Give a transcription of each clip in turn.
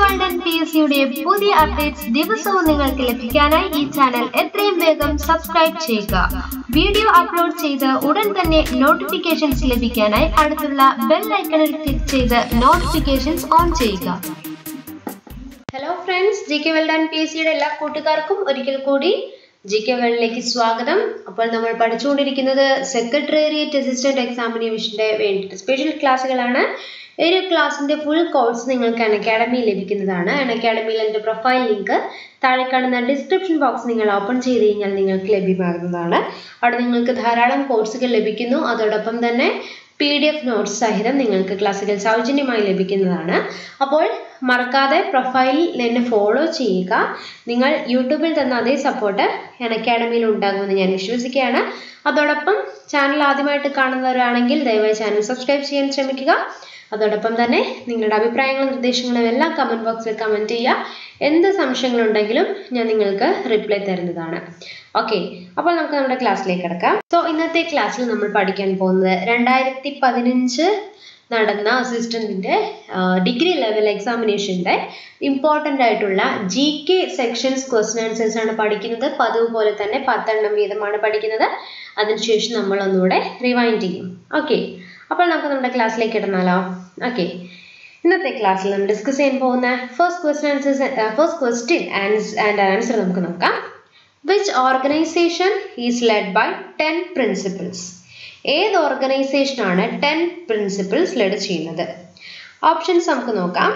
World and P പുതിയ updates ദിവസവും നിങ്ങൾക്ക് ലഭിക്കാനായി ഈ ചാനൽ എത്രയും വേഗം സബ്സ്ക്രൈബ് ചെയ്യുക. വീഡിയോ അപ്ലോഡ് ചെയ്ത് ഉടൻ തന്നെ നോട്ടിഫിക്കേഷൻസ് ലഭിക്കാനായി അടുത്തുള്ള ബെൽ ഐക്കണിൽ ക്ലിക്ക് ചെയ്ത് നോട്ടിഫിക്കേഷൻസ് ഓൺ ചെയ്യുക. Hello friends G K world and P S സിയുടെ എല്ലാ കൂട്ടുകാർക്കും ഒരിക്കൽ കൂടി ജി കെ വേൾഡിലേക്ക് സ്വാഗതം. അപ്പോൾ നമ്മൾ പഠിച്ചുകൊണ്ടിരിക്കുന്നത് സെക്രട്ടേറിയറ്റ് അസിസ്റ്റന്റ് എക്സാമിനേഷന്റെ വേണ്ടിയിട്ട് സ്പെഷ്യൽ ക്ലാസ്സുകളാണ് ഒരു ക്ലാസ്സിന്റെ ഫുൾ കോഴ്സ് നിങ്ങൾക്ക് അക്കാഡമിയിൽ ലഭിക്കുന്നതാണ്. അക്കാഡമിയിൽ എന്റെ പ്രൊഫൈൽ ലിങ്ക് താഴെ കാണുന്ന ഡിസ്ക്രിപ്ഷൻ ബോക്സ് നിങ്ങൾ ഓപ്പൺ ചെയ്ത് കഴിഞ്ഞാൽ നിങ്ങൾക്ക് ലഭ്യമാകുന്നതാണ്. അവിടെ നിങ്ങൾക്ക് ധാരാളം കോഴ്സുകൾ ലഭിക്കുന്നു. അതോടൊപ്പം തന്നെ പി ഡി എഫ് നോട്ട്സ് സഹിതം നിങ്ങൾക്ക് ക്ലാസ്സുകൾ സൗജന്യമായി ലഭിക്കുന്നതാണ്. അപ്പോൾ മറക്കാതെ പ്രൊഫൈലിൽ എന്നെ ഫോളോ ചെയ്യുക. നിങ്ങൾ യൂട്യൂബിൽ തന്ന അതേ സപ്പോർട്ട് ഞാൻ അക്കാഡമിയിൽ ഉണ്ടാകുമെന്ന് ഞാൻ വിശ്വസിക്കുകയാണ്. അതോടൊപ്പം ചാനൽ ആദ്യമായിട്ട് കാണുന്നവരാണെങ്കിൽ ദയവായി ചാനൽ സബ്സ്ക്രൈബ് ചെയ്യാൻ ശ്രമിക്കുക. അതോടൊപ്പം തന്നെ നിങ്ങളുടെ അഭിപ്രായങ്ങളും നിർദ്ദേശങ്ങളും എല്ലാം കമന്റ് ബോക്സിൽ കമന്റ് ചെയ്യുക. എന്ത് സംശയങ്ങളുണ്ടെങ്കിലും ഞാൻ നിങ്ങൾക്ക് റിപ്ലൈ തരുന്നതാണ്. ഓക്കെ അപ്പോൾ നമുക്ക് നമ്മുടെ ക്ലാസ്സിലേക്ക് കിടക്കാം. സോ ഇന്നത്തെ ക്ലാസ്സിൽ നമ്മൾ പഠിക്കാൻ പോകുന്നത് രണ്ടായിരത്തി പതിനഞ്ച് നടന്ന അസിസ്റ്റന്റിന്റെ ഡിഗ്രി ലെവൽ എക്സാമിനേഷന്റെ ഇമ്പോർട്ടന്റ് ആയിട്ടുള്ള G K sections question answers ആണ് പഠിക്കുന്നത്. പതിവ് പോലെ തന്നെ പത്തെണ്ണം വീതമാണ് പഠിക്കുന്നത്. അതിനുശേഷം നമ്മൾ ഒന്നുകൂടെ റിവൈൻഡ് ചെയ്യും. ഓക്കെ അപ്പോൾ നമുക്ക് നമ്മുടെ ക്ലാസ്സിലേക്ക് ഇടുന്നാലോ ഓക്കെ ഇന്നത്തെ ക്ലാസ്സിൽ നമ്മൾ ഡിസ്കസ് ചെയ്യാൻ പോകുന്ന first question answers first question and answer നമുക്ക് നോക്കാം. Which organisation is led by ten principles ഏത് ഓർഗനൈസേഷനാണ് ടെൻ പ്രിൻസിപ്പിൾസ് ലെഡ് ചെയ്യുന്നത്? ഓപ്ഷൻസ് നമുക്ക് നോക്കാം.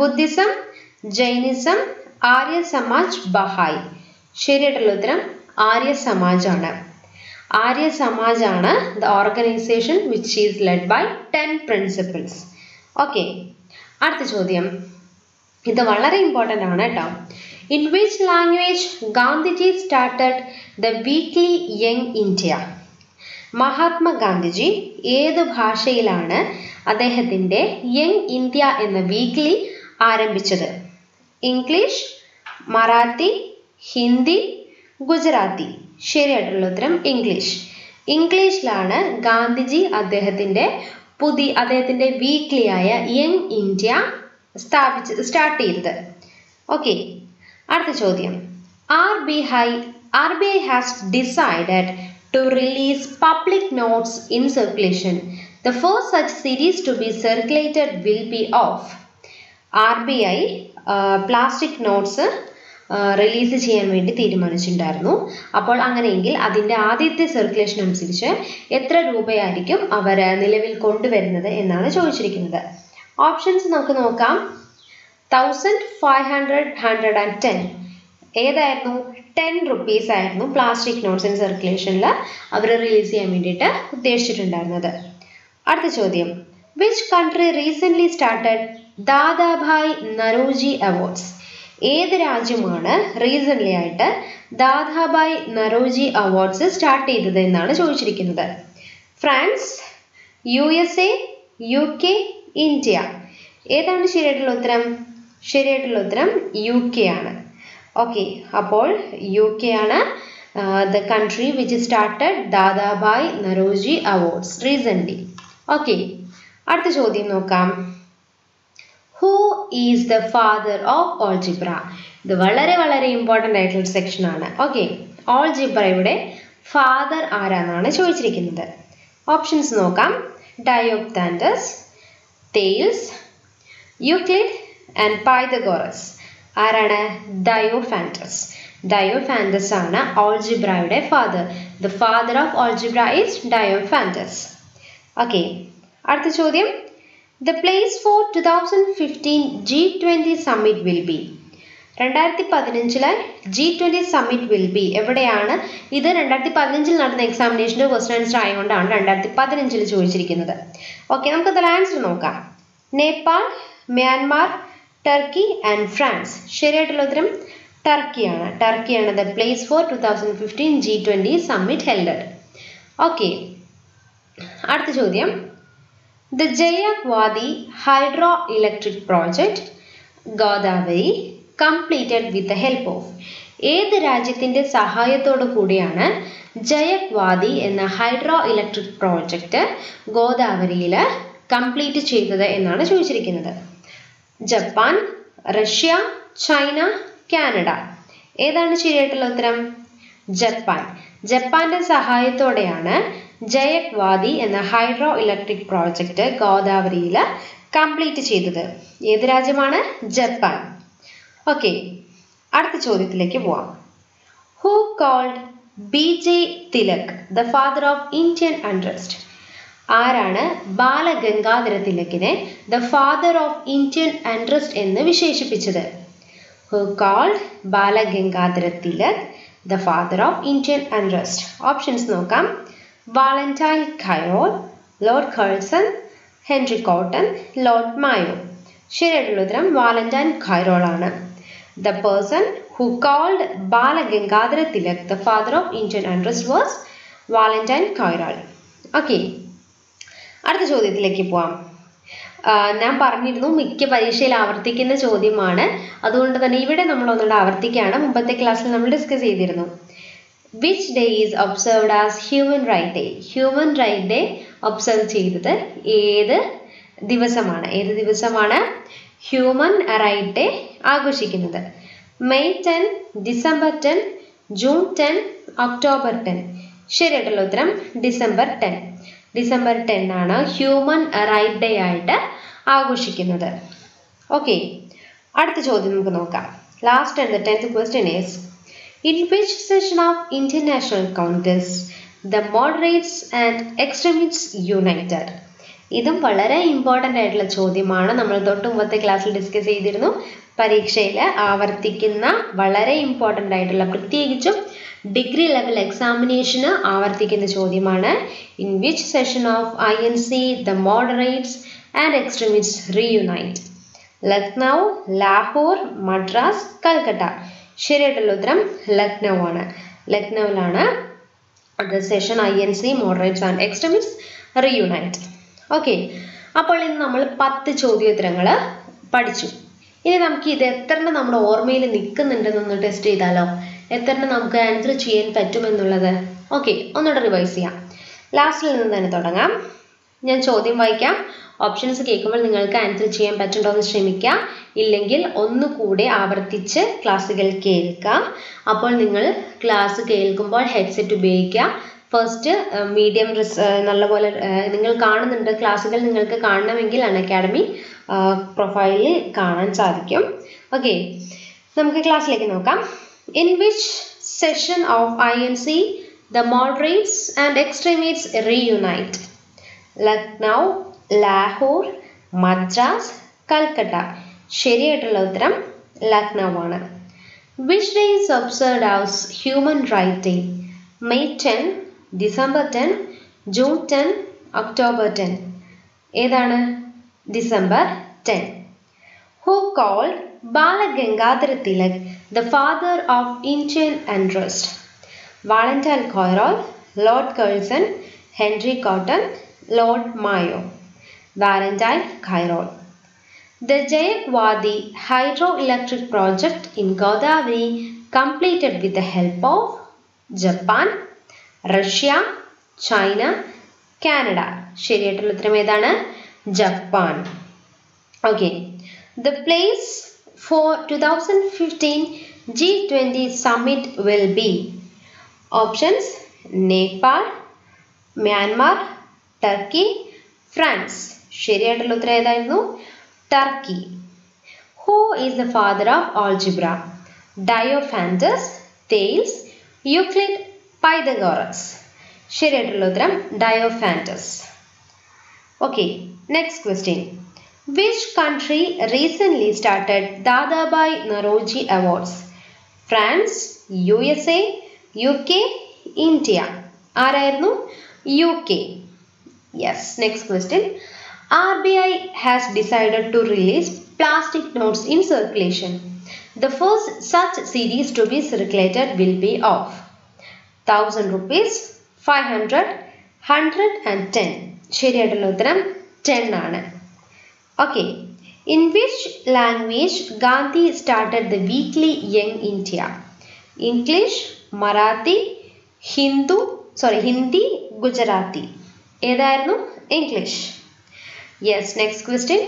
Buddhism Jainism Arya Samaj Bahai ശരിയായിട്ടുള്ള ഉത്തരം ആര്യ സമാജാണ് Arya സമാജാണ് the organisation which is led by ten principles okay അടുത്ത ചോദ്യം. ഇത് വളരെ ഇമ്പോർട്ടന്റ് ആണ് കേട്ടോ. In which language Gandhiji started the weekly young India Mahatma Gandhiji ഏത് ഭാഷയിലാണ് അദ്ദേഹത്തിന്റെ യങ് ഇന്ത്യ എന്ന വീക്ക്ലി ആരംഭിച്ചത്? ഇംഗ്ലീഷ് മറാത്തി ഹിന്ദി ഗുജറാത്തി ശരിയായിട്ടുള്ള ഉത്തരം ഇംഗ്ലീഷ്. ഇംഗ്ലീഷിലാണ് ഗാന്ധിജി അദ്ദേഹത്തിന്റെ പുതിയ അദ്ദേഹത്തിന്റെ വീക്ലി ആയ യങ് ഇന്ത്യ സ്ഥാപിച്ച് സ്റ്റാർട്ട് ചെയ്തത്. ഓക്കെ അടുത്ത ചോദ്യം. R B I R B I has decided to release public notes in circulation. The first such series to be circulated will be of. R B I plastic notes release ചെയ്യാൻ വേണ്ടി തീരുമാനിച്ചിട്ടുണ്ടായിരുന്നു. അപ്പോൾ അങ്ങനെയെങ്കിൽ അതിന്റെ ആദ്യത്തെ circulation അനുസരിച്ച് എത്ര രൂപയായിരിക്കും അവർ നിലവിൽ കൊണ്ടുവരുന്നത് എന്നാണ് ചോദിച്ചിരിക്കുന്നത്. ഓപ്ഷൻസ് നമുക്ക് നോക്കാം. Thousand five hundred hundred and ten ഏതായിരുന്നു? ടെൻ റുപ്പീസ് ആയിരുന്നു പ്ലാസ്റ്റിക് നോട്ട്സ് ഇൻ സർക്കുലേഷനിൽ അവർ റിലീസ് ചെയ്യാൻ വേണ്ടിയിട്ട് ഉദ്ദേശിച്ചിട്ടുണ്ടായിരുന്നത്. അടുത്ത ചോദ്യം. Which country recently started Dadabhai Naoroji awards ഏത് രാജ്യമാണ് റീസെന്റ്ലി ആയിട്ട് ദാദാബായ് നറോജി അവാർഡ്സ് സ്റ്റാർട്ട് ചെയ്തത് എന്നാണ് ചോദിച്ചിരിക്കുന്നത്. France U S A U K India. ഏതാണ് ശരിയായിട്ടുള്ള ഉത്തരം? ശരിയായിട്ടുള്ള ഉത്തരം യു കെ ആണ്. ഓക്കെ അപ്പോൾ യു കെ ആണ് the country which started Dadabhai Naoroji awards recently okay അടുത്ത ചോദ്യം നോക്കാം. Who is the father of algebra ഇത് വളരെ വളരെ ഇമ്പോർട്ടന്റ് ആയിട്ടുള്ള സെക്ഷൻ ആണ്. ഓക്കെ ഓൾജിബ്രയുടെ ഫാദർ ആരാന്നാണ് ചോദിച്ചിരിക്കുന്നത്. ഓപ്ഷൻസ് നോക്കാം. Diophantus Thales Euclid and Pythagoras ആരാണ്? ഡയോഫാൻഡസ് ഡയോഫാൻഡസ് ആണ് ഓൾജിബ്രയുടെ father the father of algebra is Diophantus okay അടുത്ത ചോദ്യം. The place for two thousand fifteen G twenty summit will be രണ്ടായിരത്തി പതിനഞ്ചിലെ G twenty summit will be എവിടെയാണ്? ഇത് രണ്ടായിരത്തി പതിനഞ്ചിൽ നടന്ന എക്സാമിനേഷന്റെ ക്വസ്റ്റൻ ആൻസർ ആയതുകൊണ്ടാണ് രണ്ടായിരത്തി പതിനഞ്ചിൽ ചോദിച്ചിരിക്കുന്നത്. ഓക്കെ നമുക്ക് അതിൽ ആൻസർ നോക്കാം. Nepal Myanmar Turkey and France. ശരിയായിട്ടുള്ള ഉത്തരം ടർക്കിയാണ്. ടർക്കിയാണ് the place for two thousand fifteen G twenty summit helded okay അടുത്ത ചോദ്യം. The Jayakwadi hydroelectric project, Godavari, completed with the help of ഏത് രാജ്യത്തിന്റെ സഹായത്തോടു കൂടിയാണ് ജയക്വാദി എന്ന ഹൈഡ്രോ ഇലക്ട്രിക് പ്രോജക്റ്റ് ഗോദാവരിയിൽ കംപ്ലീറ്റ് ചെയ്തത് എന്നാണ് ചോദിച്ചിരിക്കുന്നത്. Japan Russia China Canada. ഏതാണ് ശരിയായിട്ടുള്ള ഉത്തരം? ജപ്പാൻ. ജപ്പാന്റെ സഹായത്തോടെയാണ് ജയക് വാദി എന്ന ഹൈഡ്രോ ഇലക്ട്രിക് പ്രോജക്റ്റ് ഗോദാവരിയിൽ കംപ്ലീറ്റ് ചെയ്തത്. ഏത് രാജ്യമാണ്? ജപ്പാൻ. ഓക്കെ അടുത്ത ചോദ്യത്തിലേക്ക് പോവാം. Who called B J Tilak the father of Indian unrest ആരാണ് Balagangadhara തിലകിനെ the father of Indian unrest എന്ന് വിശേഷിപ്പിച്ചത്? Who called Balagangadhara Tilak the father of Indian unrest options നോക്കാം. Valentine Carroll, Lord Curzon, Henry Cotton Lord Mayo ശരിയായിട്ടുള്ള ഉത്തരം Valentine Chirol ആണ്. The person who called Balagangadhara Tilak the father of Indian unrest was Valentine Chirol okay അടുത്ത ചോദ്യത്തിലേക്ക് പോവാം. ഞാൻ പറഞ്ഞിരുന്നു മിക്ക പരീക്ഷയിൽ ആവർത്തിക്കുന്ന ചോദ്യമാണ്. അതുകൊണ്ട് തന്നെ ഇവിടെ നമ്മൾ ഒന്നുകൂടെ ആവർത്തിക്കുകയാണ്. മുമ്പത്തെ ക്ലാസ്സിൽ നമ്മൾ ഡിസ്കസ് ചെയ്തിരുന്നു. Which day is observed as human right day human right day observe ചെയ്തത് ഏത് ദിവസമാണ്? ഏത് ദിവസമാണ്? ഹ്യൂമൻ റൈറ്റ് ഡേ ആഘോഷിക്കുന്നത്. May ten December ten June ten October ten ശരിയായിട്ടുള്ള ഉത്തരം ഡിസംബർ ടെൻ ഡിസംബർ ടെൻ ആണ് ഹ്യൂമൻ റൈറ്റ് ഡേ ആയിട്ട് ആഘോഷിക്കുന്നത്. ഓക്കെ അടുത്ത ചോദ്യം നമുക്ക് നോക്കാം. Last and the tenth question is in which session of international congress the moderates and extremists united. ഇതും വളരെ ഇമ്പോർട്ടന്റ് ആയിട്ടുള്ള ചോദ്യമാണ്. നമ്മൾ തൊട്ട് മുമ്പത്തെ ക്ലാസ്സിൽ ഡിസ്കസ് ചെയ്തിരുന്നു. പരീക്ഷയിൽ ആവർത്തിക്കുന്ന വളരെ ഇമ്പോർട്ടന്റ് ആയിട്ടുള്ള പ്രത്യേകിച്ചും ഡിഗ്രി ലെവൽ എക്സാമിനേഷന് ആവർത്തിക്കുന്ന ചോദ്യമാണ്. In which session of I N C the moderates and extremists reunite Lucknow Lahore Madras Calcutta. ശരിയായിട്ടുള്ള ഉത്തരം ലക്നൗ ആണ് ലക്നൗവിലാണ് the session I N C moderates and extremists reunite okay അപ്പോൾ ഇന്ന് നമ്മൾ പത്ത് ചോദ്യോത്തരങ്ങൾ പഠിച്ചു. ഇനി നമുക്ക് ഇത് എത്രണ്ണം നമ്മുടെ ഓർമ്മയിൽ നിൽക്കുന്നുണ്ടെന്നൊന്ന് ടെസ്റ്റ് ചെയ്താലോ? എത്രണ്ണം നമുക്ക് ആൻസർ ചെയ്യാൻ പറ്റുമെന്നുള്ളത് ഓക്കെ ഒന്നുകൂടെ റിവൈസ് ചെയ്യാം. ലാസ്റ്റിൽ നിന്ന് തന്നെ തുടങ്ങാം. ഞാൻ ചോദ്യം വായിക്കാം. ഓപ്ഷൻസ് കേൾക്കുമ്പോൾ നിങ്ങൾക്ക് ആൻസർ ചെയ്യാൻ പറ്റുണ്ടോ എന്ന് ശ്രമിക്കുക. ഇല്ലെങ്കിൽ ഒന്നുകൂടെ ആവർത്തിച്ച് ക്ലാസ്സുകൾ കേൾക്കാം അപ്പോൾ നിങ്ങൾ ക്ലാസ് കേൾക്കുമ്പോൾ ഹെഡ്സെറ്റ് ഉപയോഗിക്കുക. ഫസ്റ്റ് മീഡിയം നല്ലപോലെ നിങ്ങൾ കാണുന്നുണ്ട് ക്ലാസ്സുകൾ നിങ്ങൾക്ക് കാണണമെങ്കിൽ അൺ അക്കാഡമി പ്രൊഫൈലിൽ കാണാൻ സാധിക്കും. ഓക്കെ നമുക്ക് ക്ലാസ്സിലേക്ക് നോക്കാം. In which session of I N C the moderates and extremists reunite Lucknow Lahore Madras Calcutta. ശരിയായിട്ടുള്ള ഉത്തരം ലക്നൗ ആണ് which day is observed as human right day May ten December ten June ten October ten ഏതാണ്? December ten who called Balagangadhara Tilak the father of Indian unrest Valentine Chirol Lord Curzon Henry Cotton Lord Mayo. Valentine Chirol The Jayak Wadi hydroelectric project in Godavari completed with the help of Japan, Russia China Canada ശരിയായിട്ടുള്ള ഉത്തരം ഏതാണ്? Japan. Okay the place for two thousand fifteen G twenty summit will be options Nepal Myanmar Turkey France ശരിയായിട്ടുള്ള ഉത്തരം ഏതായിരുന്നു Turkey who is the father of algebra Diophantus Thales Euclid Pythagoras ശരിയായിട്ടുള്ള ഉത്തരം Diophantus okay next question which country recently started Dadabhai Naoroji awards France U S A U K India ആരായിരുന്നു? U K yes next question R B I has decided to release plastic notes in circulation the first such series to be circulated will be of thousand rupees five hundred hundred and ten ശരിയായിട്ടുള്ള ഉത്തരം ten ആണ് okay in which language Gandhi started the weekly Young India English Marathi Hindu sorry Hindi Gujarati ഏതായിരുന്നു English Yes next question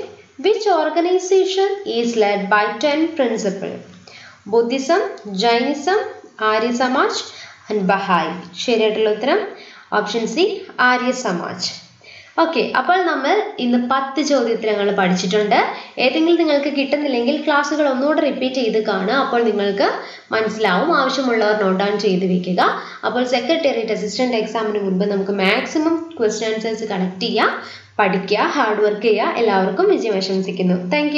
which organisation is led by ten principle Buddhism Jainism Arya Samaj and Bahai ശരിയായിട്ടുള്ള ഉത്തരം option C Arya Samaj okay അപ്പോൾ നമ്മൾ ഇന്ന് പത്ത് ചോദ്യോത്തരങ്ങൾ പഠിച്ചിട്ടുണ്ട്. ഏതെങ്കിലും നിങ്ങൾക്ക് കിട്ടുന്നില്ലെങ്കിൽ ക്ലാസ്സുകൾ ഒന്നുകൂടെ റിപ്പീറ്റ് ചെയ്ത് കാണുക. അപ്പോൾ നിങ്ങൾക്ക് മനസ്സിലാവും ആവശ്യമുള്ളവർ നോട്ട് ഡൗൺ ചെയ്ത് വെക്കുക. അപ്പോൾ സെക്രട്ടേറിയറ്റ് അസിസ്റ്റന്റ് എക്സാമിന് മുൻപ് നമുക്ക് മാക്സിമം ക്വസ്റ്റ്യൻ ആൻസേഴ്സ് കളക്ട് ചെയ്യുക പഠിക്കുക ഹാർഡ് വർക്ക് ചെയ്യുക എല്ലാവർക്കും വിജയം ആശംസിക്കുന്നു. താങ്ക്